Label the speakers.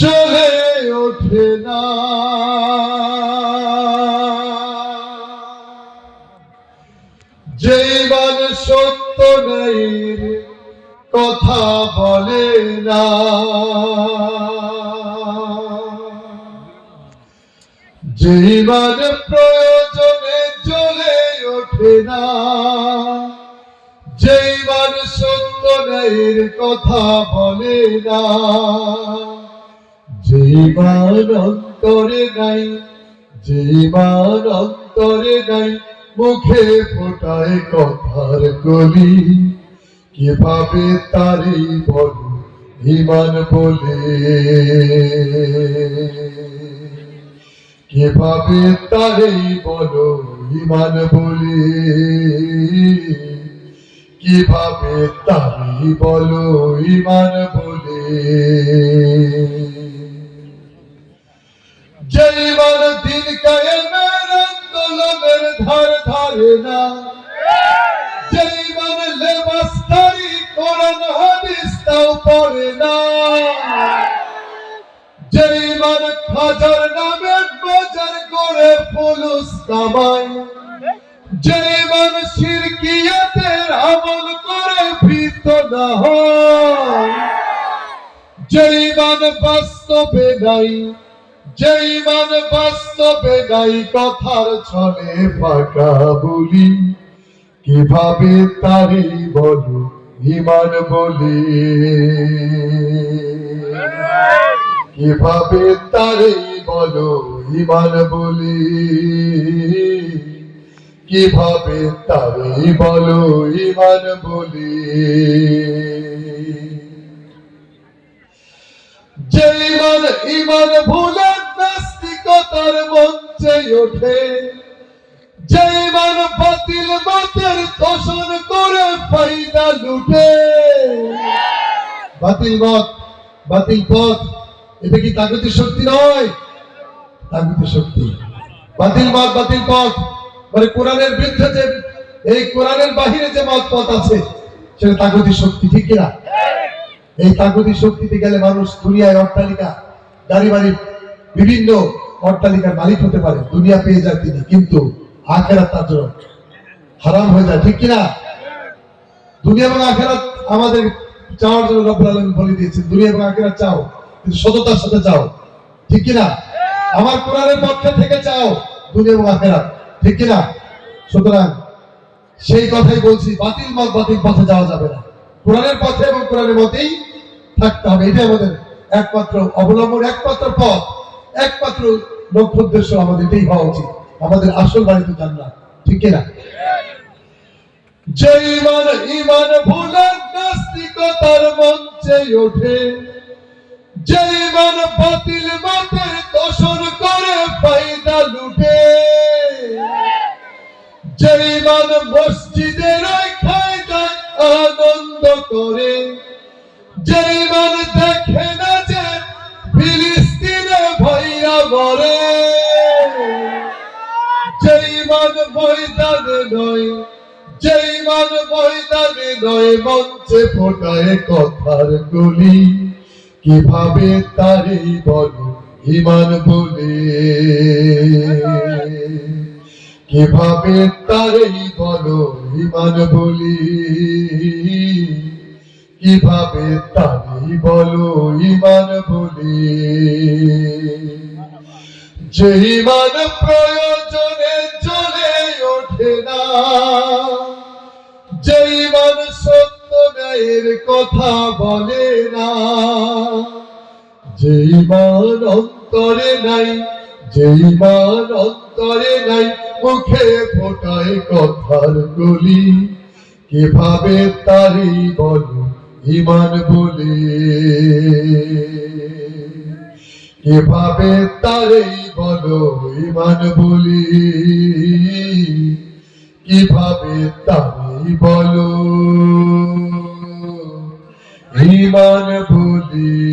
Speaker 1: জ্বলে ওঠে না। যেই সত্য নেই কথা বলে না। মান প্রয়োজনে জ্বলে ওঠে না মান সত্য নেই কথা বলে না। অন্তরে যেই অন্তরে নাই, মুখে ফোটায় কথার কলি। কীভাবে তারই বল, ইমান বলে? কীভাবে তারই বলো, ইমান বলে? কীভাবে তারই বলো, ইমান বলে? মান দিন কায়েমের আন্দোলনের ধার ধারে না। যেই মান লেবাসধারী কোরআন, হাদিস তাও পড়ে না। মান খাজার নামে বাজার করে ফুলুস কামায় মান শিরকিয়াতের আমল করে ভীত না হয়। মান বাস্তবে নাই যেই মান বাস্তবে নাই কথার ছলে ফাঁকা বলি, কীভাবে তারি বলো ইমান বলি? কীভাবে তারি বলো ইমান বলি? কীভাবে তারি বলো ইমান বলি? মান ইমান ভুলে নাস্তিকতার মঞ্চে ওঠে। যেই মান বাতিল মতের তোষণ করে ফায়দা লুটে। বাতিল মত বাতিল পথ, এটা কি তাগতি শক্তি নয়? তাগতি শক্তি। বাতিল মত বাতিল পথ। মানে কোরআনের বিরুদ্ধে যে, এই কোরআনের বাহিরে যে মত পথ আছে, সেটা তাগতি শক্তি, ঠিক কিনা? এই তাগতি শক্তিতে গেলে মানুষ দুনিয়ায় অট্টালিকা গাড়ি বাড়ি বিভিন্ন অট্টালিকার মালিক হতে পারে, দুনিয়া পেয়ে যায় তিনি, কিন্তু আখেরাত তার জন্য হারাম হয়ে যায়, ঠিক কিনা? দুনিয়া এবং আখেরাত আমাদের চাওয়ার জন্য রব্বুল আলামিন বলে দিয়েছেন, দুনিয়া এবং আখেরাত চাও, কিন্তু সততার সাথে চাও ঠিক কিনা? আমার কোরআনের পক্ষে থেকে চাও, দুনিয়া এবং আখেরাত, ঠিক কিনা? সুতরাং সেই কথাই বলছি, বাতিল মত বাতিল পথে যাওয়া যাবে না। কোরআনের পথে এবং কোরআনের মতেই থাকতে হবে, এটাই আমাদের একমাত্র অবলম্বন, একমাত্র পথ। একমাত্র লক্ষ্য উদ্দেশ্য আমাদের এটাই হওয়া উচিত। আমাদের আসল বাড়ি তো জান্নাত। ঠিক কিনা? ইমান নাস্তিকতার মঞ্চে ওঠে বাতিল করে লুটে আনন্দ করে যে দেখে না মঞ্চে ফোটায় কথার গলি কীভাবে তারি বলো ইমান বলে? কীভাবে বলো ইমান বলি? কীভাবে তারি বলো ইমান বলি? যে ইমান প্রয়োজনে কথা বলে না। যে ইমান অন্তরে নাই যে ইমান অন্তরে নাই, মুখে ফোটায় কথার গলি। কীভাবে তারি বলো ইমান বলে? কীভাবে তারি বলো ইমান বলি? কীভাবে তারি বলো? ইমান বলি